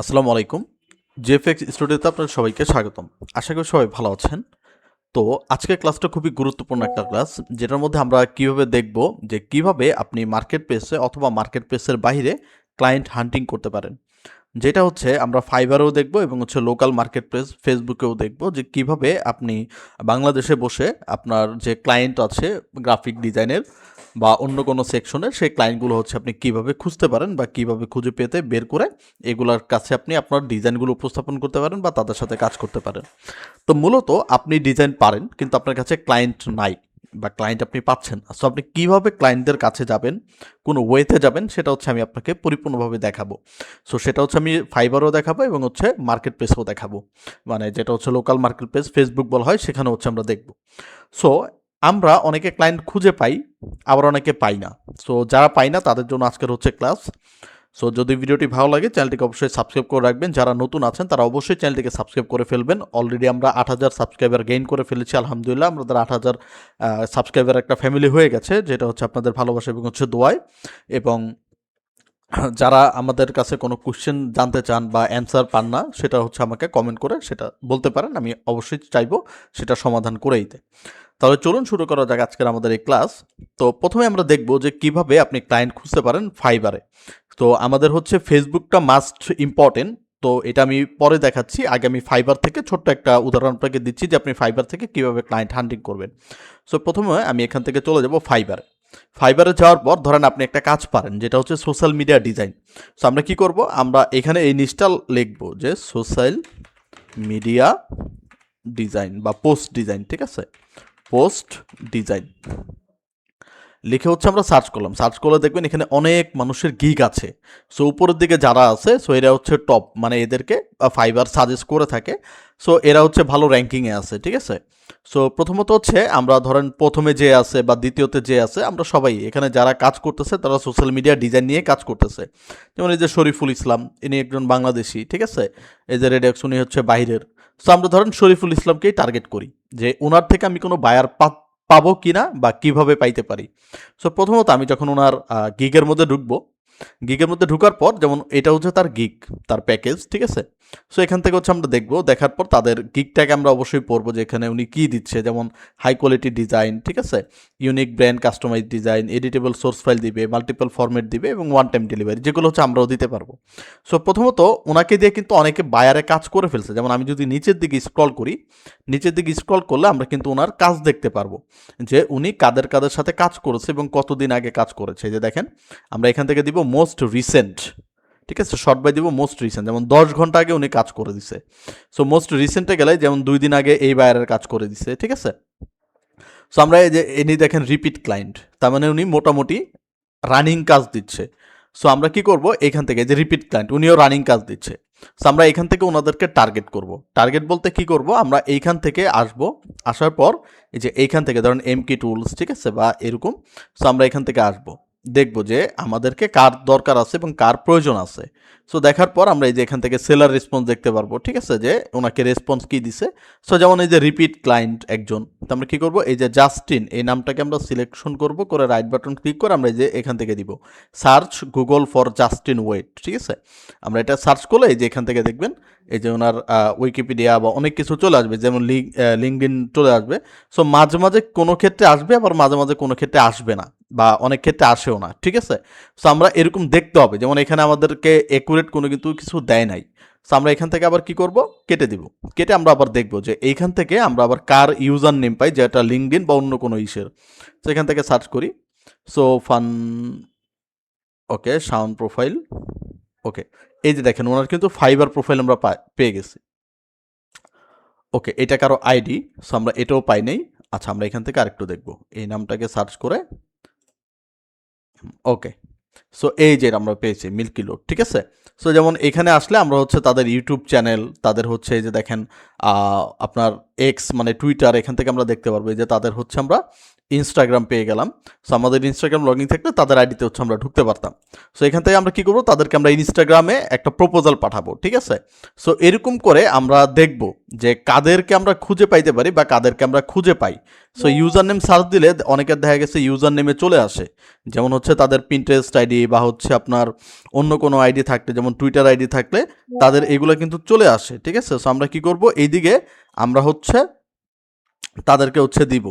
আসসালামু আলাইকুম। জেফএক্স স্টুডিওতে আপনাদের সবাইকে স্বাগতম। আশা করি সবাই ভালো আছেন। তো আজকের ক্লাসটা খুবই গুরুত্বপূর্ণ একটা ক্লাস যেটার মধ্যে আমরা কীভাবে দেখব যে কীভাবে আপনি মার্কেট প্লেসে অথবা মার্কেট প্লেসের বাইরে ক্লায়েন্ট হান্টিং করতে পারেন। যেটা হচ্ছে আমরা ফাইবারেও দেখব এবং হচ্ছে লোকাল মার্কেট প্লেস ফেসবুকেও দেখব যে কীভাবে আপনি বাংলাদেশে বসে আপনার যে ক্লায়েন্ট আছে গ্রাফিক ডিজাইনের বা অন্য কোনো সেকশনের সেই ক্লায়েন্টগুলো হচ্ছে আপনি কীভাবে খুঁজতে পারেন বা কীভাবে খুঁজে পেতে বের করে এগুলার কাছে আপনি আপনার ডিজাইনগুলো উপস্থাপন করতে পারেন বা তাদের সাথে কাজ করতে পারেন। তো মূলত আপনি ডিজাইন পারেন কিন্তু আপনার কাছে ক্লায়েন্ট নাই বা ক্লায়েন্ট আপনি পাচ্ছেন সো আপনি কীভাবে ক্লায়েন্টদের কাছে যাবেন, কোনো ওয়েতে যাবেন সেটা হচ্ছে আমি আপনাকে পরিপূর্ণভাবে দেখাবো। সো সেটা হচ্ছে আমি ফাইবারও দেখাবো এবং হচ্ছে মার্কেট প্লেসও দেখাবো। মানে যেটা হচ্ছে লোকাল মার্কেট প্লেস ফেসবুক বলা হয় সেখানে হচ্ছে আমরা দেখব। সো আমরা অনেকে ক্লায়েন্ট খুঁজে পাই, আবার অনেকে পাই না। সো যারা পাই না, তাদের জন্য আজকের হচ্ছে ক্লাস সো যদি ভিডিওটি ভালো লাগে চ্যানেলটিকে অবশ্যই সাবস্ক্রাইব করে রাখবেন। যারা নতুন আছেন, তারা অবশ্যই চ্যানেলটিকে সাবস্ক্রাইব করে ফেলবেন। অলরেডি আমরা আট হাজার সাবস্ক্রাইবার গেইন করে ফেলেছি, আলহামদুলিল্লাহ। আমাদের আট হাজার সাবস্ক্রাইবার একটা ফ্যামিলি হয়ে গেছে, যেটা হচ্ছে আপনাদের ভালোবাসা এবং হচ্ছে দোয়ায় এবং যারা আমাদের কাছে কোনো কোশ্চেন জানতে চান বা অ্যান্সার পান না, সেটা হচ্ছে আমাকে কমেন্ট করে সেটা বলতে পারেন। আমি অবশ্যই চাইব সেটা সমাধান করেই দিতে তাহলে চলুন শুরু করা যাক আজকের আমাদের এই ক্লাস তো প্রথমে আমরা দেখব যে কীভাবে আপনি ক্লায়েন্ট খুঁজতে পারেন ফাইবারে তো আমাদের হচ্ছে ফেসবুকটা মাস্ট ইম্পর্টেন্ট তো এটা আমি পরে দেখাচ্ছি। আগে আমি ফাইবার থেকে ছোট্ট একটা উদাহরণ আপনাকে দিচ্ছি যে আপনি ফাইবার থেকে কীভাবে ক্লায়েন্ট হান্টিং করবেন। সো প্রথমে আমি এখান থেকে চলে যাব ফাইবারে ফাইবারে যাওয়ার পর ধরেন আপনি একটা কাজ পারেন, যেটা হচ্ছে সোশ্যাল মিডিয়া ডিজাইন সো আমরা কি করব? আমরা এখানে এই নিচটা লিখব যে সোশ্যাল মিডিয়া ডিজাইন বা পোস্ট ডিজাইন ঠিক আছে? Post design. লিখে হচ্ছে আমরা সার্চ করলাম। সার্চ করলে দেখবেন এখানে অনেক মানুষের গিগ আছে। সো উপরের দিকে যারা আছে, সো এরা হচ্ছে টপ মানে এদেরকে ফাইবার সাজেস্ট করে থাকে। সো এরা হচ্ছে ভালো র্যাঙ্কিংয়ে আছে, ঠিক আছে? সো প্রথমত হচ্ছে আমরা ধরেন প্রথমে যে আছে বা দ্বিতীয়তে যে আছে, আমরা সবাই, এখানে যারা কাজ করতেছে, তারা সোশ্যাল মিডিয়া ডিজাইন নিয়ে কাজ করতেছে। যেমন এই যে শরীফুল ইসলাম, ইনি একজন বাংলাদেশি, ঠিক আছে? এই যে রেডেক্স উনি হচ্ছে বাইরের সো আমরা ধরেন শরীফুল ইসলামকেই টার্গেট করি যে ওনার থেকে আমি কোনো বায়ার পাবো কি না বা কীভাবে পাইতে পারি। সো প্রথমত আমি যখন ওনার গিগের মধ্যে ঢুকবো গিগের মধ্যে ঢুকার পর, যেমন এটা হচ্ছে তার গিগ, তার প্যাকেজ, ঠিক আছে? সো এখান থেকে হচ্ছে আমরা দেখব, দেখার পর তাদের গিগটাকে আমরা অবশ্যই পড়ব যে এখানে উনি কী দিচ্ছে, যেমন হাই কোয়ালিটি ডিজাইন ঠিক আছে? Unique brand customise design editable source file দিবে মাল্টিপল ফরম্যাট দিবে এবং ওয়ান টাইম ডেলিভারি যেগুলো হচ্ছে আমরাও দিতে পারব। সো প্রথমত ওনাকে দিয়ে কিন্তু অনেকে বায়ারে কাজ করে ফেলছে, যেমন আমি যদি নিচের দিকে স্ক্রল করি, নিচের দিকে স্ক্রল করলে আমরা কিন্তু ওনার কাজ দেখতে পারব, যে উনি কাদের কাদের সাথে কাজ করেছে এবং কতদিন আগে কাজ করেছে। যে দেখেন, আমরা এখান থেকে দিব মোস্ট রিসেন্ট ঠিক আছে? শর্ট বাই দিব মোস্ট রিসেন্ট যেমন দশ ঘণ্টা আগে উনি কাজ করে দিছে। সো মোস্ট রিসেন্টে গেলে যেমন দুই দিন আগে এই বায়ারের কাজ করে দিছে, ঠিক আছে? সো আমরা এই যে এনি দেখেন রিপিট ক্লায়েন্ট তার মানে উনি মোটামুটি রানিং কাজ দিচ্ছে। সো আমরা কি করব? এখান থেকে যে রিপিট ক্লায়েন্ট উনিও রানিং কাজ দিচ্ছে। সো আমরা এখান থেকে ওনাদেরকে টার্গেট করব। টার্গেট বলতে কি করব? আমরা এইখান থেকে আসব, আসার পর এই যে এইখান থেকে ধরেন এম কি টুলস ঠিক আছে? বা এরকম। সো আমরা এখান থেকে আসব। দেখব যে আমাদেরকে কার দরকার আছে এবং কার প্রয়োজন আছে। সো দেখার পর আমরা এই যে এখান থেকে সেলার রেসপন্স দেখতে পারব, ঠিক আছে? যে ওনাকে রেসপন্স কী দিছে? সো যেমন এই যে রিপিট ক্লায়েন্ট একজন, তো আমরা কী করব? এই যে জাস্টিন এই নামটাকে আমরা সিলেকশন করব, করে রাইট বাটন ক্লিক করে আমরা এই যে এখান থেকে দিব। Search Google for Justin wait ঠিক আছে? আমরা এটা সার্চ করলে এই যে এখান থেকে দেখবেন, এই যে ওনার উইকিপিডিয়া বা অনেক কিছু চলে আসবে, যেমন লিঙ্ক ইন চলে আসবে। সো মাঝে মাঝে কোনো ক্ষেত্রে আসবে, আবার মাঝে মাঝে কোনো ক্ষেত্রে আসবে না। বা অনেক ক্ষেত্রে আসেও না, ঠিক আছে? সো আমরা এরকম দেখতে হবে, যেমন এখানে আমাদেরকে একুরেট কোনো কিন্তু কিছু দেয় নাই। সো আমরা এখান থেকে আবার কি করব? কেটে দিব। কেটে আমরা আবার দেখব যে এইখান থেকে আমরা আবার কার ইউজার নেম পাই যেটা লিঙ্কড বা অন্য কোনো ইসের। সো এখান থেকে সার্চ করি। So fun okay sound profile okay এই যে দেখেন, ওনার কিন্তু ফাইবার প্রোফাইল আমরা পেয়ে গেছি। ওকে এটা কারও আইডি সো আমরা এটাও পাই নেই। আচ্ছা আমরা এখান থেকে আরেকটু দেখব। এই নামটাকে সার্চ করে ওকে। সো এই যে আমরা পেয়েছি মিল্কি লোড ঠিক আছে? সো যেমন এখানে আসলে আমরা হচ্ছে তাদের ইউটিউব চ্যানেল তাদের হচ্ছে যে দেখেন আপনার এক্স মানে টুইটার এখান থেকে আমরা দেখতে পারব যে তাদের হচ্ছে আমরা ইনস্টাগ্রাম পেয়ে গেলাম। সো আমাদের ইনস্টাগ্রাম লগ ইন থাকলে তাদের আইডিতে হচ্ছে আমরা ঢুকতে পারতাম। সো এখান থেকে আমরা কী করব? তাদেরকে আমরা ইনস্টাগ্রামে একটা প্রপোজাল পাঠাবো ঠিক আছে? সো এরকম করে আমরা দেখব যে কাদেরকে আমরা খুঁজে পাইতে পারি বা কাদেরকে আমরা খুঁজে পাই। সো ইউজার নেম সার্চ দিলে অনেকের দেখা গেছে ইউজার নেমে চলে আসে। যেমন হচ্ছে তাদের পিন্টারেস্ট আইডি বা হচ্ছে আপনার অন্য কোনো আইডি থাকলে যেমন টুইটার আইডি থাকলে তাদের এগুলো কিন্তু চলে আসে ঠিক আছে? সো আমরা কি করব? এইদিকে আমরা হচ্ছে তাদেরকে হচ্ছে দিব।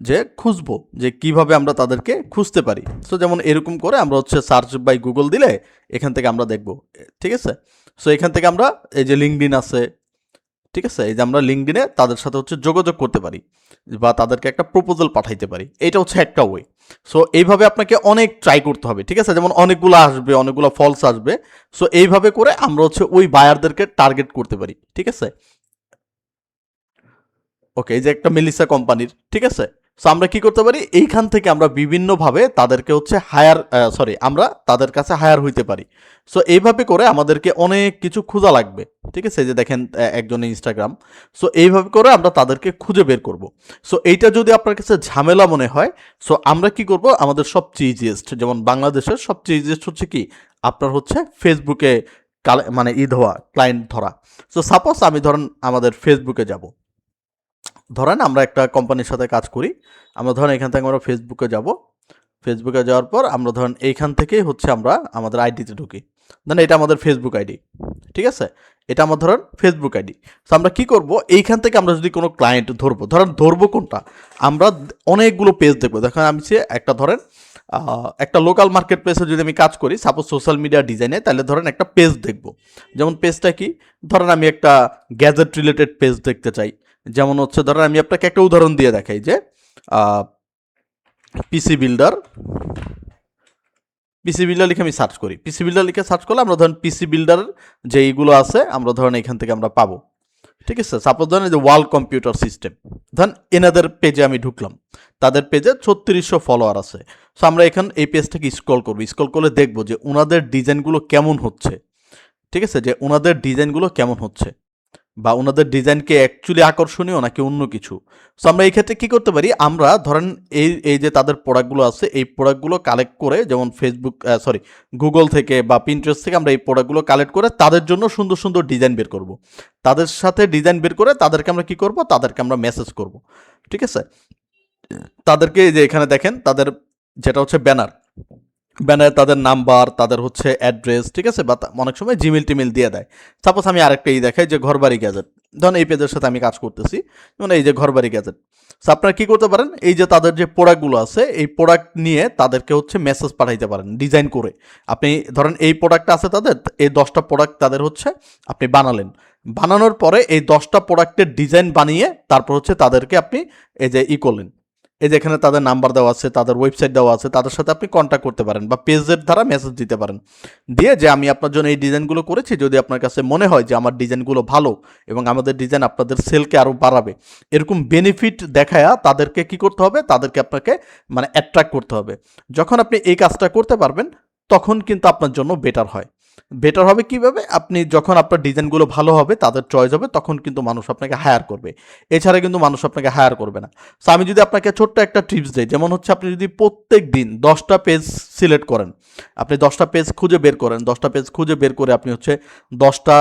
যে খুঁজবো, যে কীভাবে আমরা তাদেরকে খুঁজতে পারি। সো যেমন এরকম করে আমরা হচ্ছে সার্চ বাই গুগল দিলে এখান থেকে আমরা দেখব। ঠিক আছে? সো এখান থেকে আমরা এই যে লিঙ্কডিন আছে, ঠিক আছে? এই যে আমরা লিঙ্কডিনে তাদের সাথে হচ্ছে যোগাযোগ করতে পারি বা তাদেরকে একটা প্রপোজাল পাঠাইতে পারি। এটা হচ্ছে একটা ওয়ে সো এইভাবে আপনাকে অনেক ট্রাই করতে হবে, ঠিক আছে? যেমন অনেকগুলো আসবে, অনেকগুলো ফলস আসবে। সো এইভাবে করে আমরা হচ্ছে ওই বায়ারদেরকে টার্গেট করতে পারি, ঠিক আছে? ওকে এই যে একটা মেলিসা কোম্পানির, ঠিক আছে? সো আমরা কি করতে পারি? এইখান থেকে আমরা বিভিন্নভাবে তাদেরকে হচ্ছে হায়ার সরি আমরা তাদের কাছে হায়ার হইতে পারি। সো এইভাবে করে আমাদেরকে অনেক কিছু খোঁজা লাগবে। ঠিক আছে? যে দেখেন একজন ইনস্টাগ্রাম সো এইভাবে করে আমরা তাদেরকে খুঁজে বের করব। সো এইটা যদি আপনার কাছে ঝামেলা মনে হয় সো আমরা কি করব? আমাদের সবচেয়ে ইজিয়েস্ট যেমন বাংলাদেশের সবচেয়ে ইজিয়েস্ট হচ্ছে কি? আপনার হচ্ছে ফেসবুকে মানে ই ধোয়া ক্লায়েন্ট ধরা। সো সাপোজ আমি ধরেন আমাদের ফেসবুকে যাব। ধরেন আমরা একটা কোম্পানির সাথে কাজ করি, আমরা ধরেন এখান থেকে আমরা ফেসবুকে যাব। ফেসবুকে যাওয়ার পর আমরা ধরেন এইখান থেকেই হচ্ছে আমরা আমাদের আইডিতে ঢুকি। ধরেন এটা আমাদের ফেসবুক আইডি ঠিক আছে? এটা আমার ধরেন ফেসবুক আইডি তো আমরা কি করব? এইখান থেকে আমরা যদি কোনো ক্লায়েন্ট ধরবো, ধরেন ধরবো কোনটা? আমরা অনেকগুলো পেজ দেখব। দেখেন আমি সে একটা ধরেন একটা লোকাল মার্কেট প্লেসে যদি আমি কাজ করি সাপোজ সোশ্যাল মিডিয়া ডিজাইনে তাহলে ধরেন একটা পেজ দেখব। যেমন পেজটা কি? ধরেন আমি একটা গ্যাজেট রিলেটেড পেজ দেখতে চাই। যেমন হচ্ছে, ধরেন আমি আপনাকে একটা উদাহরণ দিয়ে দেখাই যে পিসি বিল্ডার পিসি বিল্ডার লিখে আমি সার্চ করি। পিসি বিল্ডার লিখে সার্চ করলে আমরা ধরেন পিসি বিল্ডার যে এইগুলো আছে, আমরা ধরেন এখান থেকে আমরা পাবো। ঠিক আছে? সাপোজ ধরেন যে ওয়াল কম্পিউটার সিস্টেম ধরেন এনাদের পেজে আমি ঢুকলাম। তাদের পেজে ছত্রিশশো ফলোয়ার আছে। সো আমরা এখান এই পেজটাকে স্ক্রল করব। স্ক্রল করলে দেখব যে ওনাদের ডিজাইনগুলো কেমন হচ্ছে। ঠিক আছে? যে ওনাদের ডিজাইনগুলো কেমন হচ্ছে। বা ওনাদের ডিজাইনকে অ্যাকচুয়ালি আকর্ষণীয় নাকি অন্য কিছু? সো আমরা এই ক্ষেত্রে কী করতে পারি? আমরা ধরেন এই এই যে তাদের প্রোডাক্টগুলো আছে, এই প্রোডাক্টগুলো কালেক্ট করে যেমন ফেসবুক সরি গুগল থেকে বা পিন্টারেস্ট থেকে আমরা এই প্রোডাক্টগুলো কালেক্ট করে তাদের জন্য সুন্দর সুন্দর ডিজাইন বের করব। তাদের সাথে ডিজাইন বের করে তাদেরকে আমরা কি করব? তাদেরকে আমরা মেসেজ করব। ঠিক আছে? তাদেরকে যে এখানে দেখেন, তাদের যেটা হচ্ছে ব্যানার ব্যানারে তাদের নাম্বার, তাদের হচ্ছে অ্যাড্রেস, ঠিক আছে? বা অনেক সময় জিমেল টিমেল দিয়ে দেয়। সাপোজ আমি আরেকটা এই দেখাই যে ঘরবাড়ি গ্যাজেট। ধরুন এই পেজের সাথে আমি কাজ করতেছি। যেমন এই যে ঘরবাড়ি গ্যাজেট। সো আপনারা কী করতে পারেন? এই যে তাদের যে প্রোডাক্টগুলো আছে, এই প্রোডাক্ট নিয়ে তাদেরকে হচ্ছে মেসেজ পাঠাইতে পারেন, ডিজাইন করে। আপনি ধরেন এই প্রোডাক্টটা আছে তাদের, এই দশটা প্রোডাক্ট তাদের হচ্ছে আপনি বানালেন। বানানোর পরে এই দশটা প্রোডাক্টের ডিজাইন বানিয়ে তারপর হচ্ছে তাদেরকে আপনি এই যে ই করলেন। এই যে এখানে তাদের নাম্বার দেওয়া আছে, তাদের ওয়েবসাইট দেওয়া আছে, তাদের সাথে আপনি কন্ট্যাক্ট করতে পারেন বা পেজের দ্বারা মেসেজ দিতে পারেন। দিয়ে যে আমি আপনার জন্য এই ডিজাইনগুলো করেছি, যদি আপনার কাছে মনে হয় যে আমার ডিজাইনগুলো ভালো এবং আমাদের ডিজাইন আপনাদের সেলকে আরও বাড়াবে, এরকম বেনিফিট দেখায়া তাদেরকে কি করতে হবে? তাদেরকে আপনাকে মানে অ্যাট্রাক্ট করতে হবে। যখন আপনি এই কাজটা করতে পারবেন, তখন কিন্তু আপনার জন্য বেটার হয়। বেটার হবে কীভাবে? আপনি যখন আপনার ডিজাইনগুলো ভালো হবে, তাদের চয়েস হবে, তখন কিন্তু মানুষ আপনাকে হায়ার করবে। এছাড়া কিন্তু মানুষ আপনাকে হায়ার করবে না। সো আমি যদি আপনাকে ছোট্ট একটা টিপস দিই, যেমন হচ্ছে আপনি যদি প্রত্যেক দিন দশটা পেজ সিলেক্ট করেন, আপনি দশটা পেজ খুঁজে বের করেন, দশটা পেজ খুঁজে বের করে আপনি হচ্ছে দশটা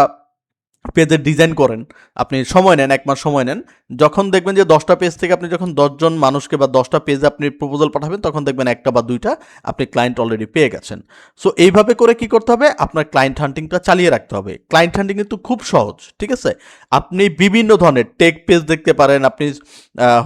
পেজের ডিজাইন করেন, আপনি সময় নেন, এক মাস সময় নেন, যখন দেখবেন যে দশটা পেজ থেকে আপনি যখন দশজন মানুষকে বা দশটা পেজে আপনি প্রপোজাল পাঠাবেন, তখন দেখবেন একটা বা দুইটা আপনি ক্লায়েন্ট অলরেডি পেয়ে গেছেন। সো এইভাবে করে কি করতে হবে? আপনার ক্লায়েন্ট হান্টিংটা চালিয়ে রাখতে হবে। ক্লায়েন্ট হান্টিং কিন্তু খুব সহজ, ঠিক আছে? আপনি বিভিন্ন ধরনের টেক পেজ দেখতে পারেন, আপনি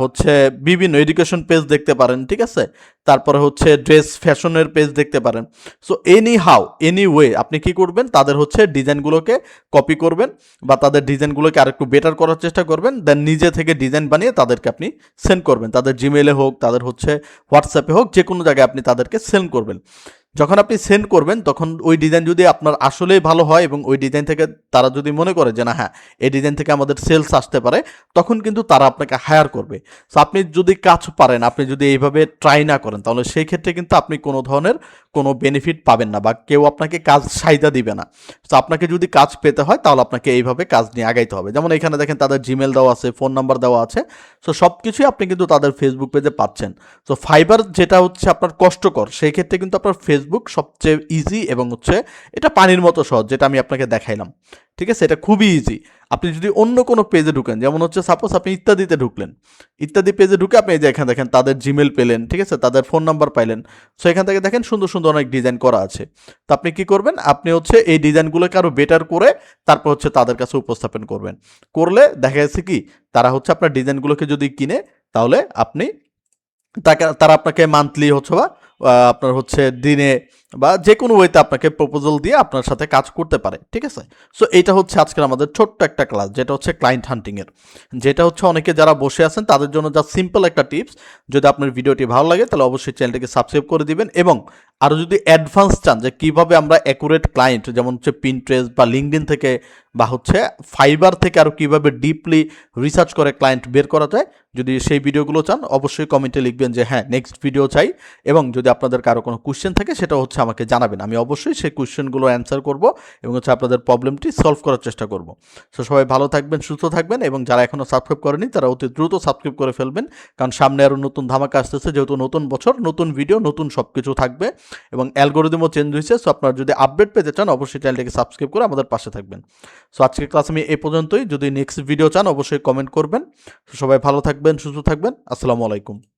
হচ্ছে বিভিন্ন এডুকেশন পেজ দেখতে পারেন, ঠিক আছে? তারপরে হচ্ছে ড্রেস ফ্যাশনের পেজ দেখতে পারেন। So any how any way আপনি কি করবেন? তাদের হচ্ছে ডিজাইনগুলোকে কপি করবেন বা তাদের ডিজাইনগুলোকে আর একটু বেটার করার চেষ্টা করবেন। দেন নিজে থেকে ডিজাইন বানিয়ে তাদেরকে আপনি সেন্ড করবেন। তাদের জিমেলে হোক, তাদের হচ্ছে হোয়াটসঅ্যাপে হোক যে কোনো জায়গায় আপনি তাদেরকে সেন্ড করবেন। যখন আপনি সেন্ড করবেন, তখন ওই ডিজাইন যদি আপনার আসলেই ভালো হয় এবং ওই ডিজাইন থেকে তারা যদি মনে করে যে, না হ্যাঁ এই ডিজাইন থেকে আমাদের সেলস আসতে পারে, তখন কিন্তু তারা আপনাকে হায়ার করবে। সো আপনি যদি কাজ পারেন, আপনি যদি এইভাবে ট্রাই না করেন, তাহলে সেই ক্ষেত্রে কিন্তু আপনি কোনো ধরনের কোনো বেনিফিট পাবেন না বা কেউ আপনাকে কাজ সাইদা দিবে না। তো আপনাকে যদি কাজ পেতে হয়, তাহলে আপনাকে এইভাবে কাজ নিয়ে আগাইতে হবে। যেমন এখানে দেখেন তাদের জিমেল দেওয়া আছে ফোন নাম্বার দেওয়া আছে। সো সব কিছুই আপনি কিন্তু তাদের ফেসবুক পেজে পাচ্ছেন। তো ফাইবার যেটা হচ্ছে আপনার কষ্টকর, সেই ক্ষেত্রে কিন্তু আপনার ফেসবুক সবচেয়ে ইজি এবং হচ্ছে এটা পানির মতো সহজ, যেটা আমি আপনাকে দেখাইলাম। ঠিক আছে? এটা খুবই ইজি আপনি যদি অন্য কোনো পেজে ঢুকেন, যেমন হচ্ছে সাপোজ আপনি ইত্যাদিতে ঢুকলেন। ইত্যাদি পেজে ঢুকে আপনি এই যে এখানে দেখেন, তাদের জিমেল পেলেন, ঠিক আছে? তাদের ফোন নাম্বার পাইলেন। সো এখান থেকে দেখেন সুন্দর সুন্দর অনেক ডিজাইন করা আছে। তো আপনি কি করবেন? আপনি হচ্ছে এই ডিজাইনগুলোকে আরও বেটার করে তারপর হচ্ছে তাদের কাছে উপস্থাপন করবেন। করলে দেখা যাচ্ছে কি, তারা হচ্ছে আপনার ডিজাইনগুলোকে যদি কিনে, তাহলে আপনি তাকে, তারা আপনাকে মান্থলি হচ্ছে বা আপনার হচ্ছে দিনে বা যে কোনো ওয়েতে আপনাকে প্রপোজাল দিয়ে আপনার সাথে কাজ করতে পারে, ঠিক আছে? সো এটা হচ্ছে আজকের আমাদের ছোট্ট একটা ক্লাস যেটা হচ্ছে ক্লায়েন্ট হান্টিংয়ের যেটা হচ্ছে অনেকে যারা বসে আছেন, তাদের জন্য যা সিম্পল একটা টিপস যদি আপনার ভিডিওটি ভালো লাগে, তাহলে অবশ্যই চ্যানেলটিকে সাবস্ক্রাইব করে দিবেন এবং আরও যদি অ্যাডভান্স চান যে কীভাবে আমরা অ্যাকুরেট ক্লায়েন্ট যেমন হচ্ছে পিনট্রেস বা লিঙ্কডিন থেকে বা হচ্ছে ফাইবার থেকে আরও কীভাবে ডিপলি রিসার্চ করে ক্লায়েন্ট বের করা যায়, যদি সেই ভিডিওগুলো চান, অবশ্যই কমেন্টে লিখবেন যে হ্যাঁ নেক্সট ভিডিও চাই। এবং যদি আপনাদের কারও কোনো কোশ্চেন থাকে সেটা হচ্ছে আমাকে জানাবেন। আমি অবশ্যই সেই কোশ্চেনগুলো অ্যান্সার করব এবং হচ্ছে আপনাদের প্রবলেমটি সলভ করার চেষ্টা করব। সো সবাই ভালো থাকবেন, সুস্থ থাকবেন এবং যারা এখনও সাবস্ক্রাইব করেনি তারা অতি দ্রুত সাবস্ক্রাইব করে ফেলবেন। কারণ সামনে আরও নতুন ধামাকা আসতেছে, যেহেতু নতুন বছর, নতুন ভিডিও নতুন সব কিছু থাকবে। এবং অ্যালগোরিদমও চেঞ্জ হয়েছে সো আপনারা যদি আপডেট পেতে চান, অবশ্যই চ্যানেলটিকে সাবস্ক্রাইব করে আমাদের পাশে থাকবেন। সো আজকের ক্লাস আমি এই পর্যন্তই। যদি নেক্সট ভিডিও চান, অবশ্যই কমেন্ট করবেন। সবাই ভালো থাকবেন, সুস্থ থাকবেন। আসসালামু আলাইকুম।